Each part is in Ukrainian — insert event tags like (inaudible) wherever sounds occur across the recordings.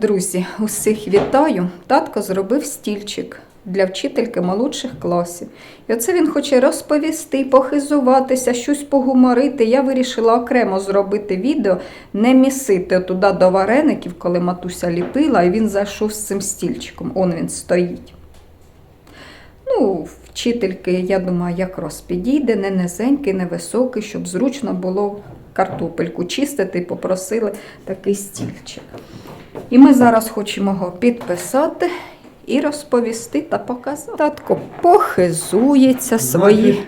Друзі, усіх вітаю. Татко зробив стільчик для вчительки молодших класів. І оце він хоче розповісти, похизуватися, щось погуморити. Я вирішила окремо зробити відео, не місити туди до вареників, коли матуся ліпила, і він зайшов з цим стільчиком. Он він стоїть. Ну, вчительки, я думаю, якраз підійде, не низенький, не високий, щоб зручно було картопельку чистити, попросили такий стільчик. І ми зараз хочемо його підписати і розповісти та показати. Татко похизується свої,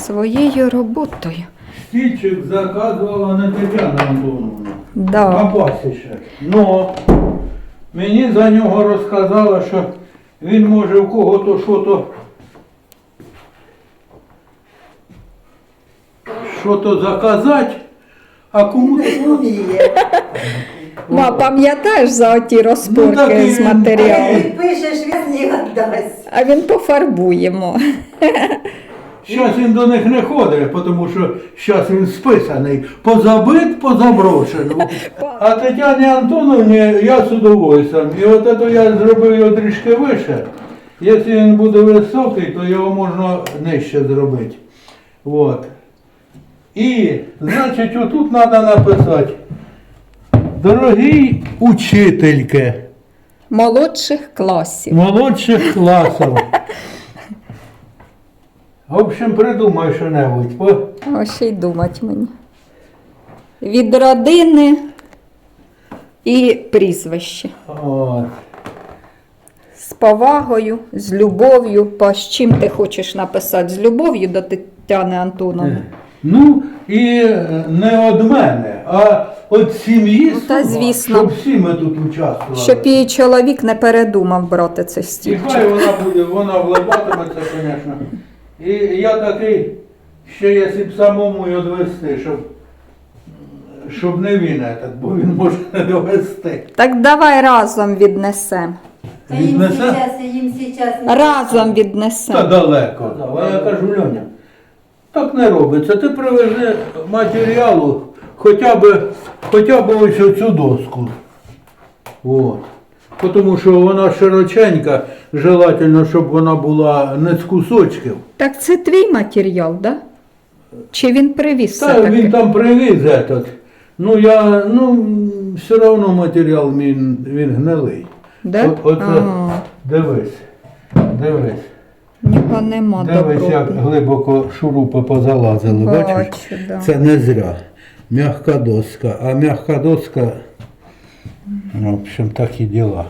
своєю роботою. Стільчик заказувала не Тетяна Антоновна, а Да. пасіше. Но мені за нього розказала, що він може у кого-то що-то що-то заказати, а кому-то Ма, пам'ятаєш за оті розпорки Ну, так і з він. матеріалу? Як підпишеш, він не віддасть. А він пофарбуємо. Зараз він до них не ходить, тому що зараз він списаний. Позабит, позаброшено. А Тетяні Антоновні я з удовольствием. І от це я зробив його трішки вище. Якщо він буде високий, то його можна нижче зробити. От. І, значить, отут треба написати. Дорогий учительки Молодших класів. молодших класів. В общем, придумай що-небудь. О, ще й думать мені. Від родини і прізвище. От. З повагою, з любов'ю. По чим ти хочеш написати? З любов'ю до Тетяни Антоновни. Ну, і е, не від мене, а від сім'ї, Ну, та, звісно. щоб всі ми тут участвували. Щоб її чоловік не передумав брати цей І стільчик. хай вона буде, вона влибатиметься, звісно. І я такий, ще якщо б самому й відвести, щоб, щоб не він, бо він може не довести. Так давай разом віднесемо. Та їм Віднесе? зараз, їм зараз. Разом Та далеко. А я кажу, Льоня, так не робиться. Ти привези матеріалу хоча б, хоча б ось оцю доску. От. Тому що вона широченька, желательно, щоб вона була не з кусочків. Так це твій матеріал, да? Чи він привіз Та все-таки? він там привіз этот. Ну я, ну, все одно матеріал він, він гнилий. Да? От- оце. Дивись, дивись. Нього нема Дивись, як добротно. глибоко шурупи позалазили, бачиш? Бачу, да. Це не зря. Мягка доска. А мягка доска, ну, в общем, так і діла.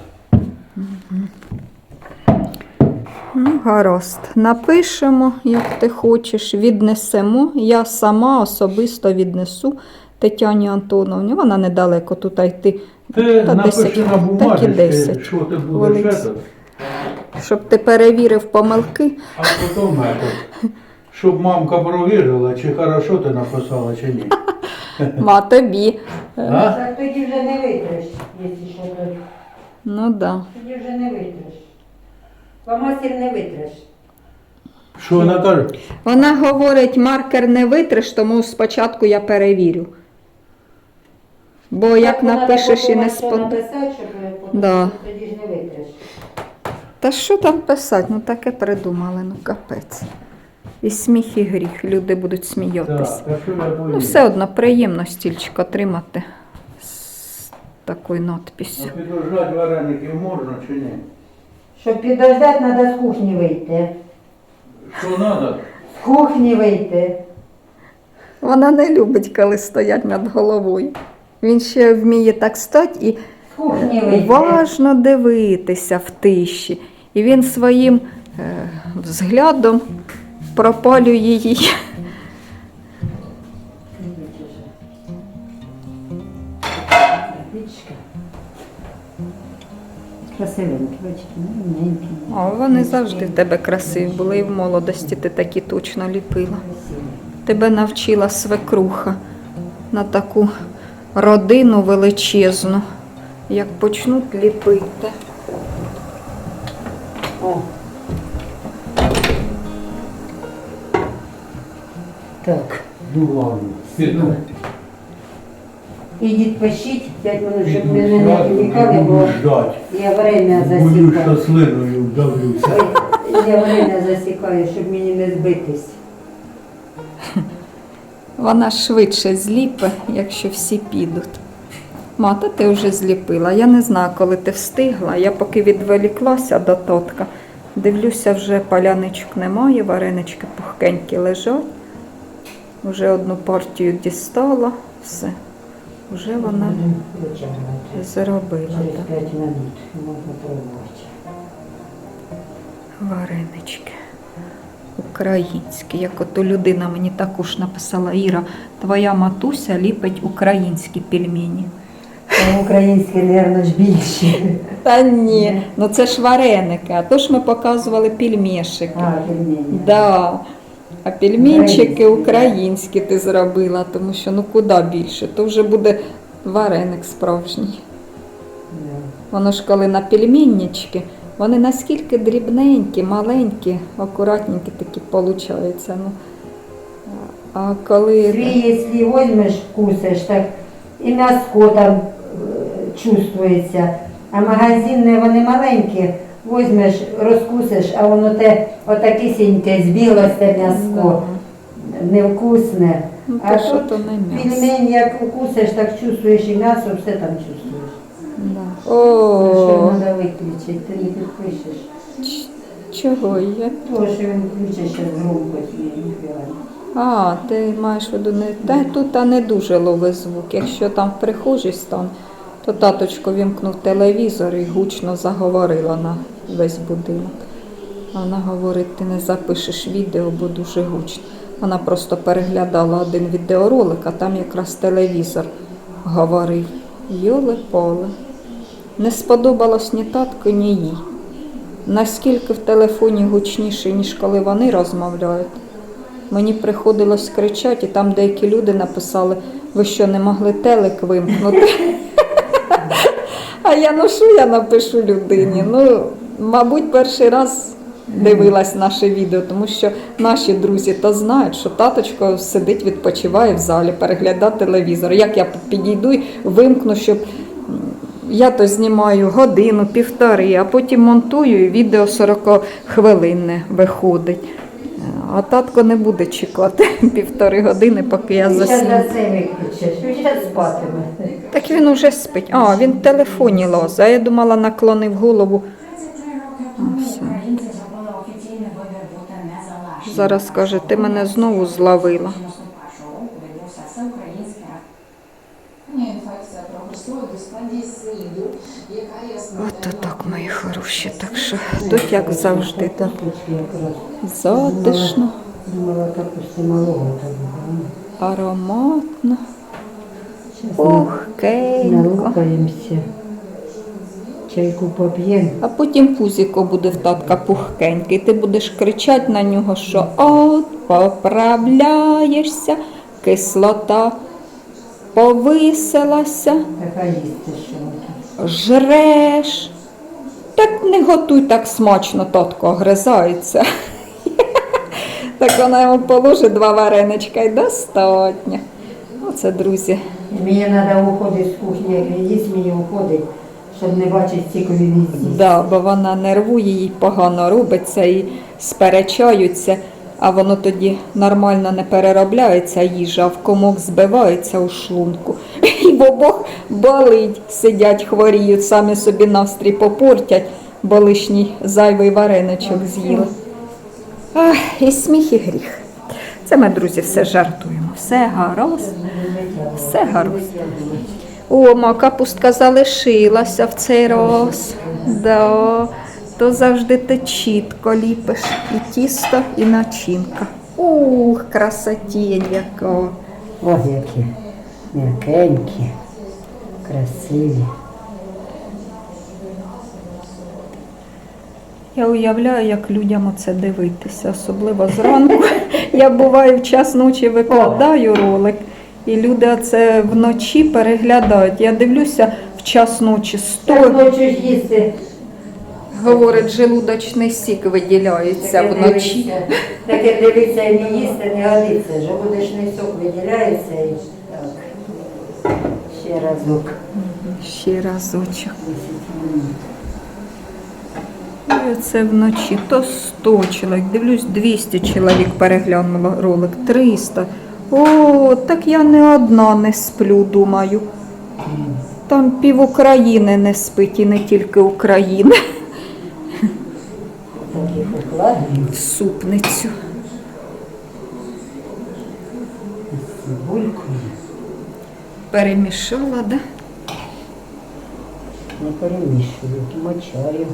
Ну, гаразд. Напишемо, як ти хочеш, віднесемо. Я сама особисто віднесу Тетяні Антоновні. Вона недалеко тут йти. Ти Та напиши 10, на так і бумажці, 10 що ти будеш Щоб ти перевірив помилки. а потім этот, щоб мамка провірила, чи хорошо ти написала, чи ні. Ма тобі. А? Так тоді вже не витреш, якщо що то. Ну да. Тоді вже не витреш. Фломастер не витреш. Що вона каже? Вона говорить, маркер не витриш, тому спочатку я перевірю. Бо як напишеш і не подумала, написати, щоб потім Да. тоді ж не витреш. Та що там писати? Ну таке придумали, ну капець. І сміх, і гріх. Люди будуть сміятися. Ну, все одно приємно стільчик отримати з такою надписю. Підождати вареників можна чи ні? Щоб підождати, треба з кухні вийти. Що треба? З кухні вийти. Вона не любить, коли стоять над головою. Він ще вміє так стати і уважно дивитися в тиші. І він своїм е, взглядом пропалює її. Красивенькі, бачите. О, вони завжди в тебе красиві були і в молодості ти такі точно ліпила. Тебе навчила свекруха на таку родину величезну, як почнуть ліпити. О. Так. Ну ладно. Піду. Ідіть пишіть 5 минут, щоб мене не Піду відвікали, бо ждать. я время Буду засікаю. що слиною вдавлюся. Я время засікаю, щоб мені не збитись. Вона швидше зліпе, якщо всі підуть. Мата, ти вже зліпила. Я не знаю, коли ти встигла. Я поки відволіклася до тотка. Дивлюся, вже паляничок немає, варенички пухкенькі лежать. Вже одну партію дістала, все. Вже вона зробила. Так. 5 минут можна пробувати. Варенички. Українські. Як ото людина мені також написала Іра, твоя матуся ліпить українські пельмені. Українські, мабуть, ж більші. Та ні, ну це ж вареники, а то ж ми показували пельмешики. А, пельмені. Да. А пельменчики Українські, ти зробила, тому що ну куди більше, то вже буде вареник справжній. Воно ж коли на пельменнички, вони наскільки дрібненькі, маленькі, акуратненькі такі получаються. Ну. А коли Свій, якщо возьмеш, вкусиш, так і м'яско там чувствується. А магазинне вони маленькі, возьмеш, розкусиш, а воно те отакисіньке, збілосте м'яско, невкусне. Ну, а то тут то не м'ясо. пельмень, як укусиш, так чувствуєш і м'ясо, все там чувствуєш. Да. Що О, треба виключити, ти не підпишеш. чого я? То, що він включить ще громкость, не. А, ти маєш в виду не та тут та не дуже ловить звук. Якщо там в прихожій стан, то таточко вімкнув телевізор і гучно заговорила на весь будинок. Вона говорить, ти не запишеш відео, бо дуже гучно. Вона просто переглядала один відеоролик, а там якраз телевізор говорив. Йоле поле. Не сподобалось ні татку, ні їй. Наскільки в телефоні гучніше, ніж коли вони розмовляють. Мені приходилось кричати, і там деякі люди написали, ви що не могли телек вимкнути. А я ну що я напишу людині? Ну, мабуть, перший раз дивилась наше відео, тому що наші друзі то знають, що таточко сидить, відпочиває в залі, переглядає телевізор. Як я підійду і вимкну, щоб я то знімаю годину, півтори, а потім монтую і відео 40 хвилинне виходить. А татко не буде чекати (laughs) півтори години, поки я засну. Так він уже спить. А, він в телефоні лоза. Я думала, наклонив голову. все. Зараз каже, ти мене знову зловила. З наступаючого року відбувся всеукраїнський Інфекція прогресує до стадії СНІДу, яка є Ото так, мої хороші. Так що тут, як завжди, так затишно, ароматно, пухкенько. Чайку поп'ємо. А потім пузіко буде в татка пухкенький. Ти будеш кричати на нього, що от поправляєшся, кислота повисилася, жреш. Так не готуй так смачно, татко огризається. (laughs) Так вона йому положить два вареничка і достатньо. Оце, друзі. Мені треба уходити з кухні, як їсть, мені уходить, щоб не бачити ці він Так, бо вона нервує, їй погано робиться і сперечаються, а воно тоді нормально не переробляється їжа, а в комок збивається у шлунку. (laughs) І в обох болить, сидять, хворіють, самі собі настрій попортять, бо лишній зайвий вареничок з'їли. І сміх, і гріх. Це ми, друзі, все жартуємо. Все гаразд, все гаразд. О, ма капустка залишилася в цей раз. Да. То завжди ти чітко ліпиш. І тісто, і начинка. Ух, красотінь яка. Ось які м'якенькі, красиві. Я уявляю, як людям оце дивитися, особливо зранку. Я буваю в час ночі викладаю ролик, і люди це вночі переглядають. Я дивлюся в час ночі сто, хочеш їсти. Говорить, желудочний сік виділяється таке вночі. дивиться, Таке дивиться і не їсти не годиться. Желудочний сок виділяється і так. Ще разок. Ще разочок. І оце вночі то 100 чоловік, дивлюсь, 200 чоловік переглянуло ролик, 300. О, так я не одна не сплю, думаю. Там пів України не спить і не тільки України. В супницю. Перемішала, да? Не перемішую, мочаю.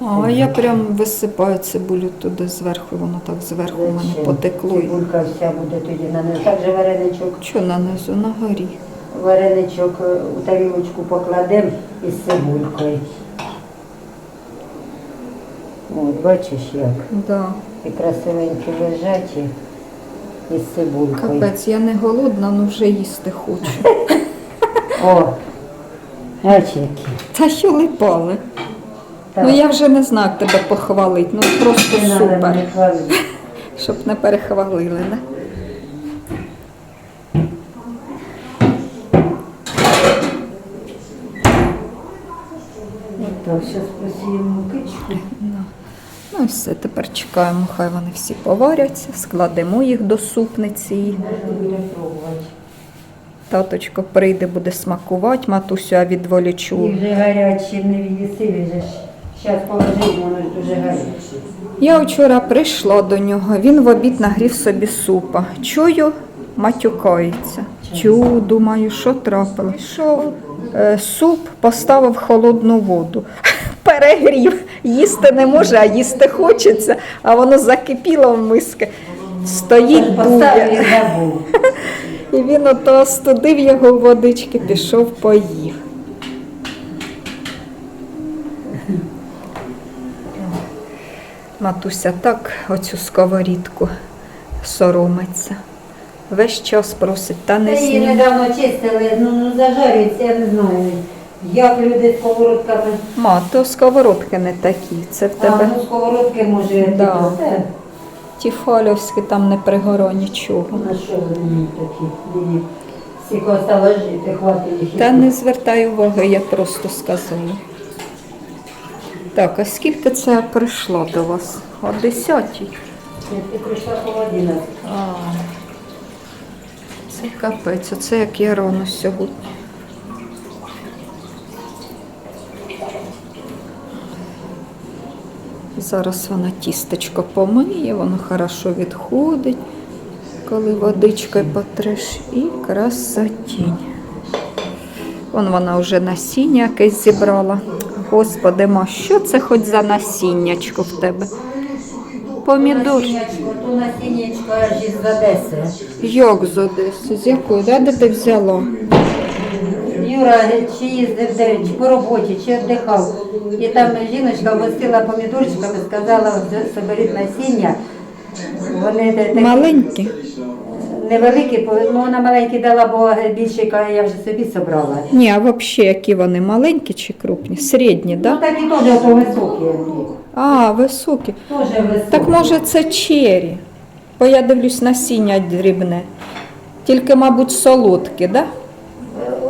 А я прям висипаю цибулю туди зверху, воно так зверху у мене потекло. Цибулька вся буде тоді на неї. Так же вареничок, Що нанизу на горі? вареничок е, у тарілочку покладемо із цибулькою. Бачиш як? Да. І красивенькі лежать і із цибулькою. Капець, я не голодна, але вже їсти хочу. (laughs) О, бачиш які. Та що липали? Так. Ну я вже не знаю, як тебе похвалити. Ну просто Не надо супер. хвалити. (laughs) Щоб не перехвалили, да? Так, зараз посіємо кичку. Ну і все, тепер чекаємо, хай вони всі поваряться, складемо їх до супниці. Можна буде пробувати. Таточко прийде, буде смакувати, матусю я відволічу. І вже гарячі не від'їси, він же ж зараз положить, воно дуже гаряче. Я вчора прийшла до нього, він в обід нагрів собі супа. Чую, матюкається. Чую, думаю, що трапилось. Пішов е, суп, поставив холодну воду. Перегрів. Їсти не може, а їсти хочеться, а воно закипіло в миски. Стоїть дує. (laughs) І він ото остудив його водички, пішов поїв. Матуся так оцю сковорідку соромиться. Весь час просить, та не Та її недавно чистили, ну, ну зажарюється, я не знаю. Як люди з сковородками. Ма, то сковородки не такі. Це в А, тебе ну сковородки може Да. типу, ті фальовські, там не пригоро нічого. На що вони такі? Мені стільки осталось жити, хватить їх. Та не звертай уваги, я просто сказала. Так, а скільки це я прийшла до вас? О 10 Ти прийшла 11. А, це капець, оце як я рано сьогодні. Зараз вона тістечко помиє, воно хорошо відходить, коли водичкою потреш, і красотінь. Вон вона вже насіння якесь зібрала. Господи, ма, що це хоч за насіннячко в тебе? Помідор. То насіннячко аж із Одеси. Як з Одеси? З якої? Да, де ти взяла? Юра чи їздив де, чи по роботі, чи віддихав. І там жіночка гостила помідорчиками, сказала, соберіть насіння. Вони де- такі Маленькі? невеликі, ну вона маленькі дала, бо більше каже, я вже собі собрала. Ні, а взагалі які вони? Маленькі чи крупні? Середні, так? Ну да? такі теж ото високі. А, високі. Теж високі. Так може це чері? Бо я дивлюсь насіння дрібне. Тільки, мабуть, солодкі, да?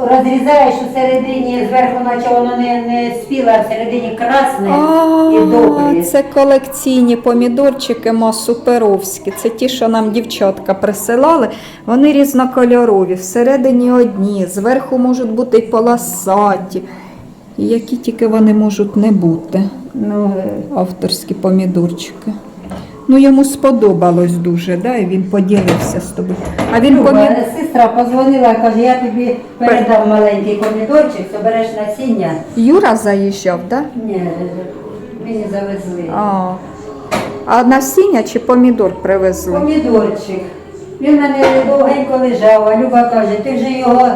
Розрізаєш у середині, зверху, наче воно не, не спіло, а всередині красне і А, добре. це колекційні помідорчики ма суперовські. Це ті, що нам дівчатка присилали. Вони різнокольорові, всередині одні, зверху можуть бути й полосаті. Які тільки вони можуть не бути. Ну, е, авторські помідорчики. Ну, йому сподобалось дуже, да, і він поділився з тобою. А він Люба, помід... сестра позвонила, каже, я тобі передав маленький помідорчик, собереш насіння. Юра заїжджав, да? Ні, мені завезли. А, а насіння чи помідор привезли? Помідорчик. Він в мене довгенько лежав, а Люба каже, ти вже його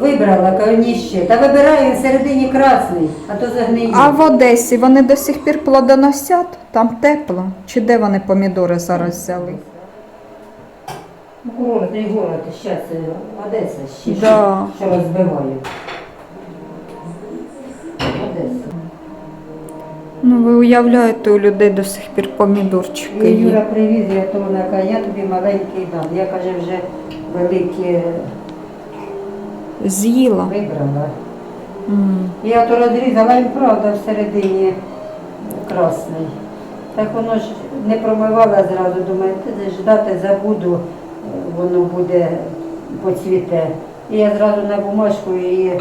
вибрала, кажу, ні ще. Та вибираю всередині красний, а то загниє. А в Одесі вони до сих пір плодоносять? Там тепло. Чи де вони помідори зараз взяли? Город, не город, зараз Одеса ще, Да. що, розбиває. Одеса. Ну, ви уявляєте, у людей до сих пір помідорчики Юра привіз, я то вона каже, я тобі маленький дам. Я каже, вже великі З'їла. Вибрала. М. Я то розрізала і правда всередині красний. Так воно ж не промивала зразу, думаю, ждати забуду, воно буде поцвіте. І я зразу на бумажку її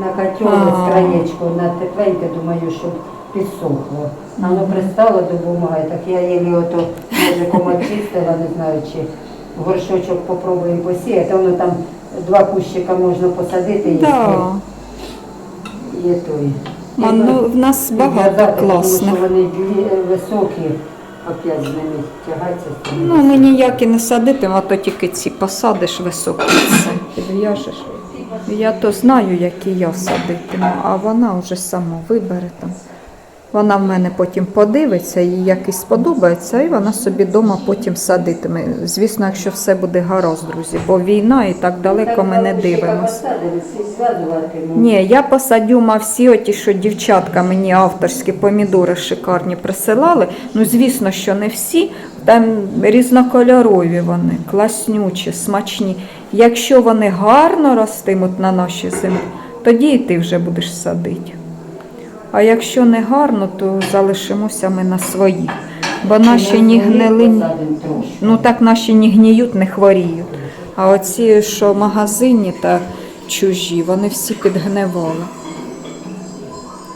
на котел з краєчку, на тепленьке, думаю, щоб підсохло. А воно пристало до бумаги, так я її ото ножиком очистила, не знаю, чи горшочок попробуємо посіяти. Воно там два кущика можна посадити, якщо Да. є той. А, ну, в нас багато класних. Тому що вони дві- високі, опять з ними тягатися. Ну, ми ніякі не садитимо, а то тільки ці посадиш високі і все. Підв'яжеш. Я то знаю, які я садитиму, а вона вже сама вибере там. Вона в мене потім подивиться, їй який сподобається, і вона собі вдома потім садитиме. Звісно, якщо все буде гаразд, друзі, бо війна і так далеко ми не дивимося. Ні, я посадю ма всі оті, що дівчатка мені авторські помідори шикарні присилали. Ну, звісно, що не всі. Там різнокольорові вони, класнючі, смачні. Якщо вони гарно ростимуть на нашій землі, тоді і ти вже будеш садити. А якщо не гарно, то залишимося ми на своїх. Бо наші ні гнили, ну так наші ні гніють, не хворіють. А оці, що магазинні та чужі, вони всі підгнивали.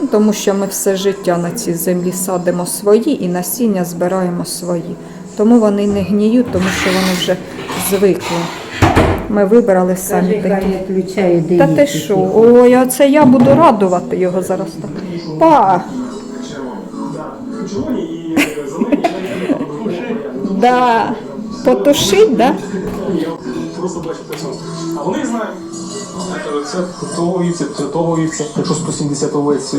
Ну, Тому що ми все життя на цій землі садимо свої і насіння збираємо свої. Тому вони не гніють, тому що вони вже звикли. Ми вибрали самі такі. Та ти що? Ой, а це я буду радувати його зараз. так. Па, червоні і зелені, да. Потушить, да? я просто бачу те саме. А вони знають. Це того вівця, вівця. Якщо 170 овець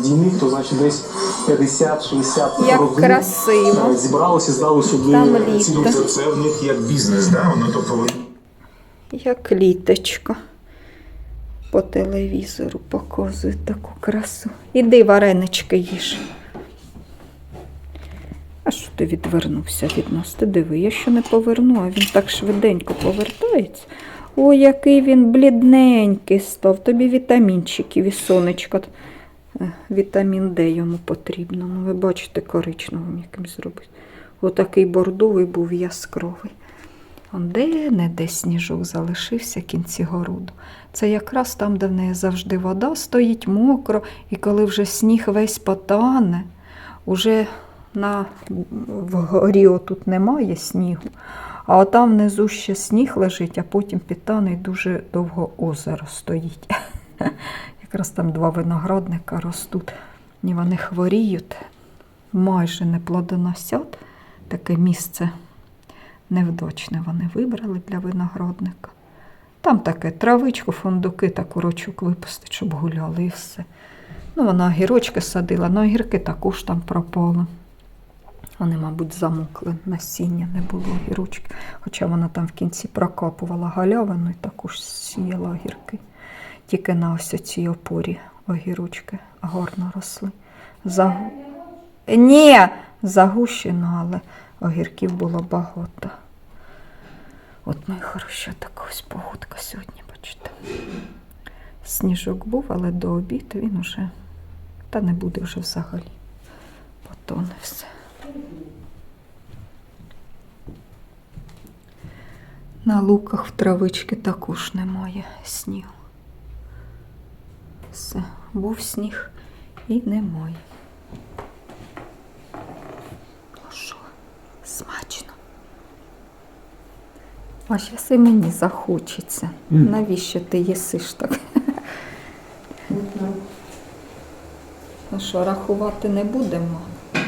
дійних, то значить десь 50-60 Як родин красиво. зібралося, здали сюди Там літо. Це в них як бізнес, да? Воно, тобто Як літочка. По телевізору показують таку красу. Іди варенички їж. А що ти відвернувся від нас? Ти диви, я ще не поверну, а він так швиденько повертається. Ой, який він блідненький став. Тобі вітамінчиків і сонечко. Е, Вітамін Д йому потрібно. Ну, ви бачите, коричневим яким зробити. Отакий бордовий був яскравий. Он де не де сніжок залишився в кінці городу. Це якраз там, де в неї завжди вода стоїть мокро, і коли вже сніг весь потане, уже на вгорі отут немає снігу, а отам внизу ще сніг лежить, а потім підтане і дуже довго озеро стоїть. (laughs) Якраз там два виноградника ростуть, і вони хворіють, майже не плодоносять. Таке місце невдачне вони вибрали для виноградника. Там таке травичку, фундуки та курочок випустить, щоб гуляли і все. Ну, вона огірочки садила, але огірки також там пропали. Вони, мабуть, замокли, насіння не було огірочки. Хоча вона там в кінці прокапувала галявину і також сіяла огірки. Тільки на ось цій опорі огірочки гарно росли. За... Ні, загущено, але огірків було багато. От моя хороша така ось погодка сьогодні, бачите. Сніжок був, але до обіду він уже, та не буде вже взагалі. Потоне все. На луках в травички також немає снігу. Все, був сніг і немає. Ну що, смачно. А зараз і мені захочеться. Навіщо ти їсиш так? Ну що, рахувати не будемо.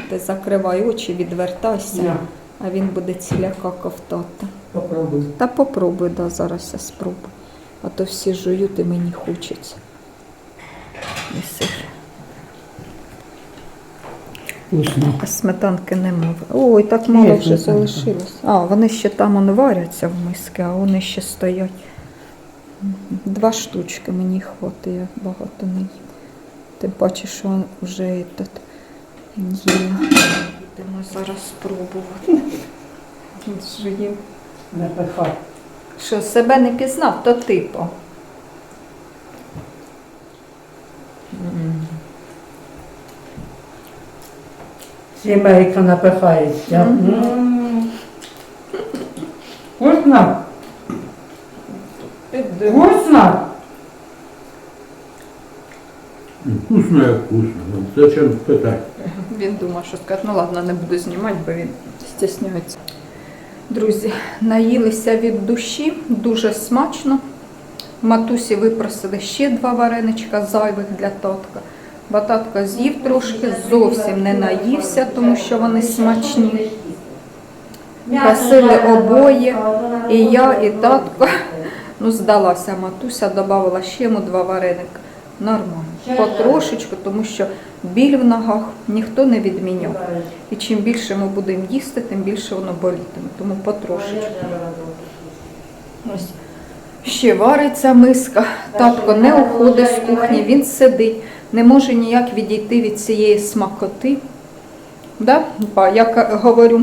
Ти закривай очі, відвертайся, Я а він буде ціляка ковтати. попробуй. Та попробуй, да, зараз я спробую. А то всі жують і мені хочеться. Їсиш. Вкусно. А сметанки немає. Ой, так мало Є вже сметанка. залишилось. А, вони ще там он варяться в миски, а вони ще стоять. Два штучки мені хватить, я багато не їм. Тим паче, що вже этот є. Будемо зараз спробувати. Що себе не пізнав, то типу. Сімейка напихається. М. Вкусно? Вкусно? Вкусно як вкусно. Ну, Зачем питати? Він думав, що сказати, ну ладно, не буду знімати, бо він стісняється. Друзі, наїлися від душі, дуже смачно. Матусі випросили ще два вареничка зайвих для татка. Бо татко з'їв трошки, зовсім не наївся, тому що вони смачні. Просили обоє, і я, і татко. Ну, здалася матуся, додавала ще йому два вареника. Нормально. Потрошечку, тому що біль в ногах ніхто не відміняв. І чим більше ми будемо їсти, тим більше воно болітиме. Тому потрошечку. Ось. Ще вариться миска. Татко не уходить з кухні, він сидить, не може ніяк відійти від цієї смакоти. Да? Ба, Я говорю,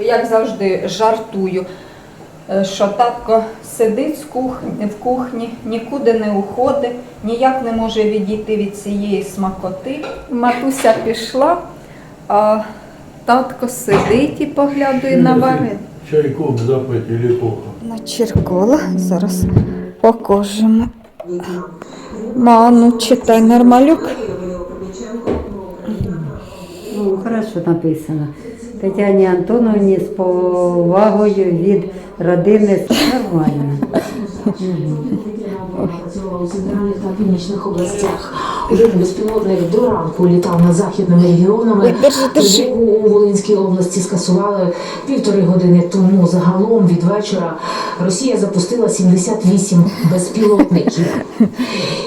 як завжди жартую, е, що татко сидить з кухні, в кухні, нікуди не уходить, ніяк не може відійти від цієї смакоти. Матуся пішла, а татко сидить і поглядує на варен. Чайком запити ліпоха. Начеркола. Зараз покажемо. Ману, читай нормалюк. Ну, хорошо написано. Тетяні Антоновні з повагою від родини нормально. У центральних та північних областях. Один безпілотник до ранку літав над західними регіонами. Тривогу у Волинській області скасували півтори години тому. Загалом від вечора Росія запустила 78 безпілотників.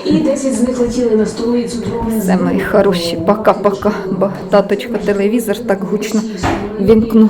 І 10 з них летіли на столицю дрони. Це мої хороші. Пока-пока. Бо таточко телевізор так гучно вімкнув.